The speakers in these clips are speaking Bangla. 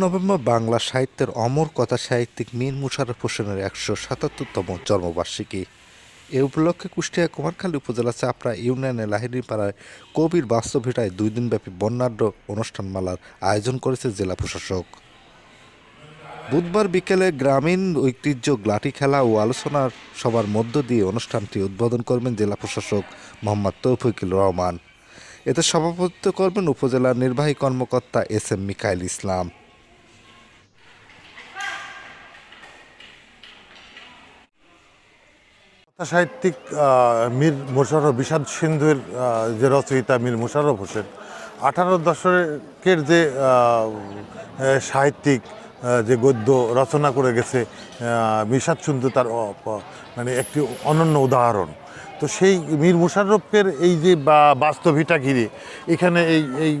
নভেম্বর বাংলা সাহিত্যের অমর কথা সাহিত্যিক মীর মুশারফ হোসেনের একশো সাতাত্তরতম জন্মবার্ষিকী। এ উপলক্ষে কুষ্টিয়া কুমারখালী উপজেলা চাপড়া ইউনিয়নের লাহিড়িপাড়ায় কবির বাস্তবভিটায় দুই দিনব্যাপী বর্ণাঢ্য অনুষ্ঠানমালার আয়োজন করেছে জেলা প্রশাসক। বুধবার বিকেলে গ্রামীণ ঐতিহ্য গ্লাটি খেলা ও আলোচনার সবার মধ্য দিয়ে অনুষ্ঠানটি উদ্বোধন করবেন জেলা প্রশাসক মোহাম্মদ তৌফিকুল রহমান। এতে সভাপতিত্ব করবেন উপজেলার নির্বাহী কর্মকর্তা এস এম মিকাইল ইসলাম। সাহিত্যিক মীর মোশারফ বিষাদ সিন্ধুর যে রচয়িতা মীর মোশারফ হোসেন, আঠারো দশকের যে সাহিত্যিক যে গদ্য রচনা করে গেছে বিষাদ সিন্ধু তার মানে একটি অনন্য উদাহরণ। তো সেই মীর মুশাররফের এই যে বাস্তবিটা ঘিরে, এখানে এই এই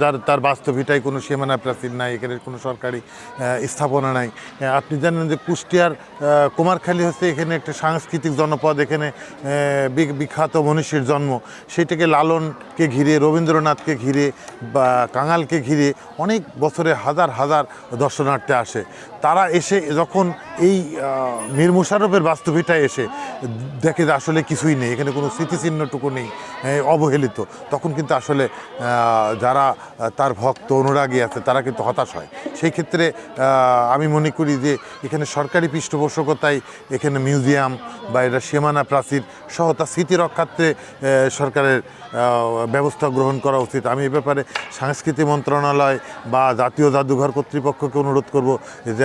যার, তার বাস্তবিটায় কোনো সীমানা প্রাচীর নাই, এখানে কোনো সরকারি স্থাপনা নাই। আপনি জানেন যে কুষ্টিয়ার কুমারখালী হচ্ছে এখানে একটা সাংস্কৃতিক জনপদ, এখানে বিখ্যাত মনীষীর জন্ম। সেইটাকে লালনকে ঘিরে, রবীন্দ্রনাথকে ঘিরে বা কাঙালকে ঘিরে অনেক বছরে হাজার হাজার দর্শনার্থী আসে। তারা এসে যখন এই মীর মুশাররফের বাস্তবিটায় এসে দেখে যে আসলে কিছুই নেই, এখানে কোনো স্মৃতিচিহ্নটুকু নেই অবহেলিত। তখন কিন্তু আসলে যারা তার ভক্ত, অনুরাগী আছে, তারা কিন্তু হতাশ হয়। সেই ক্ষেত্রে আমি মনে করি যে, এখানে সরকারি পৃষ্ঠপোষকতায় এখানে মিউজিয়াম বা এটা সীমানা প্রাচীর সহ তার স্মৃতি রক্ষার্থে সরকারের ব্যবস্থা গ্রহণ করা উচিত। আমি এ ব্যাপারে সাংস্কৃতিক মন্ত্রণালয় বা জাতীয় জাদুঘর কর্তৃপক্ষকে অনুরোধ করব যে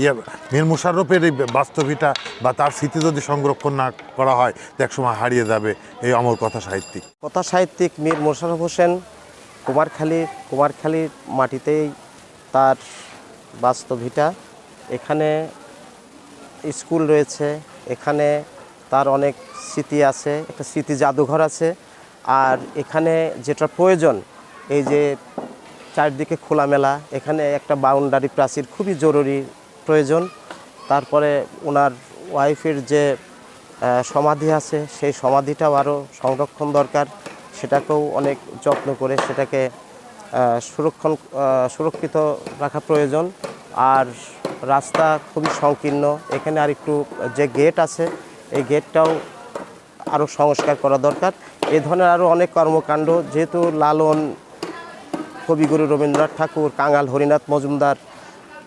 ইয়ে মীর মুশাররফের এই বাস্তবিটা বা তার স্মৃতি যদি সংরক্ষণ না করা হয় তো একসময় হারিয়ে যাবে এই অমর কথা সাহিত্যিক। কথা সাহিত্যিক মীর মোশাররফ হোসেন কুমারখালী, কুমারখালীর মাটিতেই তার বাস্তবিটা। এখানে স্কুল রয়েছে, এখানে তার অনেক স্মৃতি আছে, একটা স্মৃতি জাদুঘর আছে। আর এখানে যেটা প্রয়োজন, এই যে চারদিকে খোলামেলা, এখানে একটা বাউন্ডারি প্রাচীর খুবই জরুরি প্রয়োজন। তারপরে ওনার ওয়াইফের যে সমাধি আছে। সেই সমাধিটাও আরও সংরক্ষণ দরকার। সেটাকেও অনেক যত্ন করে সেটাকে সুরক্ষণ সুরক্ষিত রাখা প্রয়োজন। আর রাস্তা খুবই সংকীর্ণ। এখানে আর একটু যে গেট আছে, এই গেটটাও আরও সংস্কার করা দরকার। এই ধরনের আরও অনেক কর্মকাণ্ড, যেহেতু লালন কবিগুরু রবীন্দ্রনাথ ঠাকুর, কাঙাল, হরিনাথ মজুমদার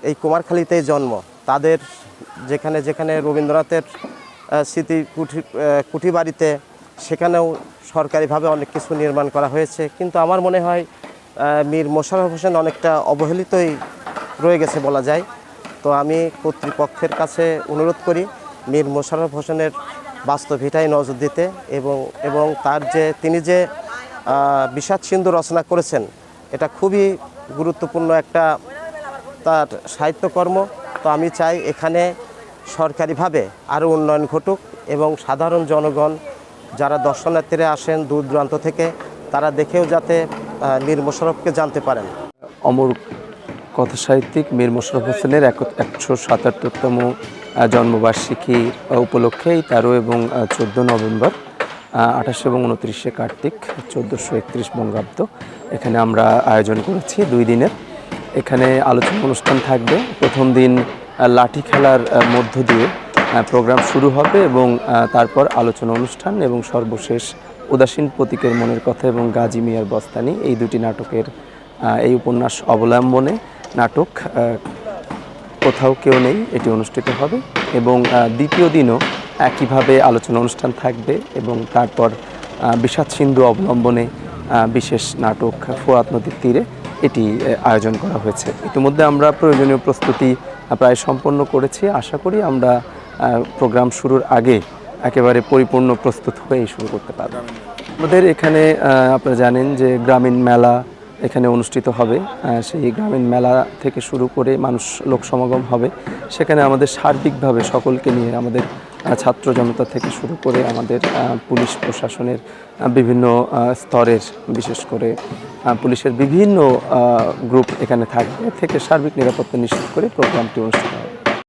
এই কুমারখালীতেই জন্ম। তাদের যেখানে যেখানে রবীন্দ্রনাথের স্মৃতি কুঠি কুঠি বাড়িতে সেখানেও সরকারিভাবে অনেক কিছু নির্মাণ করা হয়েছে। কিন্তু আমার মনে হয় মীর মোশাররফ হোসেন অনেকটা অবহেলিতই রয়ে গেছে বলা যায়। তো আমি কর্তৃপক্ষের কাছে অনুরোধ করি, মীর মোশাররফ হোসেনের বাস্তবিটাই নজর দিতে এবং এবং তার যে, তিনি যে বিষাদ সিন্ধু রচনা করেছেন, এটা খুবই গুরুত্বপূর্ণ একটা তার সাহিত্যকর্ম। তো আমি চাই এখানে সরকারিভাবে আরও উন্নয়ন ঘটুক এবং সাধারণ জনগণ যারা দর্শনার্থীরা আসেন দূর দূরান্ত থেকে তারা দেখেও যাতে মীর মোশাররফকে জানতে পারেন। অমর কথা সাহিত্যিক মীর মোশাররফ হোসেনের এক একশো সাতাত্তরতম জন্মবার্ষিকী আহ, উপলক্ষে এই তেরো এবং চোদ্দ নভেম্বর আঠাশে এবং উনত্রিশে কার্তিক চোদ্দোশো একত্রিশ বঙ্গাব্দ। এখানে আমরা আয়োজন করেছি দুই দিনের। এখানে আলোচনা অনুষ্ঠান থাকবে। প্রথম দিন লাঠি খেলার মধ্য দিয়ে প্রোগ্রাম শুরু হবে এবং তারপর আলোচনা অনুষ্ঠান এবং সর্বশেষ উদাসীন প্রতীকের মনের কথা এবং গাজী মিয়ার বস্তানি, এই দুটি নাটকের এই উপন্যাস অবলম্বনে নাটক কোথাও কেউ নেই, এটি অনুষ্ঠিত হবে এবং দ্বিতীয় দিনও একইভাবে আলোচনা অনুষ্ঠান থাকবে এবং তারপর বিষাদ সিন্ধু অবলম্বনে বিশেষ নাটক ফোয়াত নদীর তীরে এটি আয়োজন করা হয়েছে। ইতিমধ্যে আমরা প্রয়োজনীয় প্রস্তুতি প্রায় সম্পন্ন করেছি। আশা করি আমরা প্রোগ্রাম শুরুর আগে একেবারে পরিপূর্ণ প্রস্তুত হয়েই শুরু করতে পারব। আমাদের এখানে আপনারা জানেন যে গ্রামীণ মেলা এখানে অনুষ্ঠিত হবে। সেই গ্রামীণ মেলা থেকে শুরু করে মানুষ লোক সমাগম হবে। সেখানে আমাদের সার্বিকভাবে সকলকে নিয়ে আমাদের ছাত্র জনতা থেকে শুরু করে আমাদের পুলিশ প্রশাসনের বিভিন্ন স্তরের, বিশেষ করে পুলিশের বিভিন্ন গ্রুপ এখানে থাকবে থেকে সার্বিক নিরাপত্তা নিশ্চিত করে প্রোগ্রামটি অনুষ্ঠিত হবে।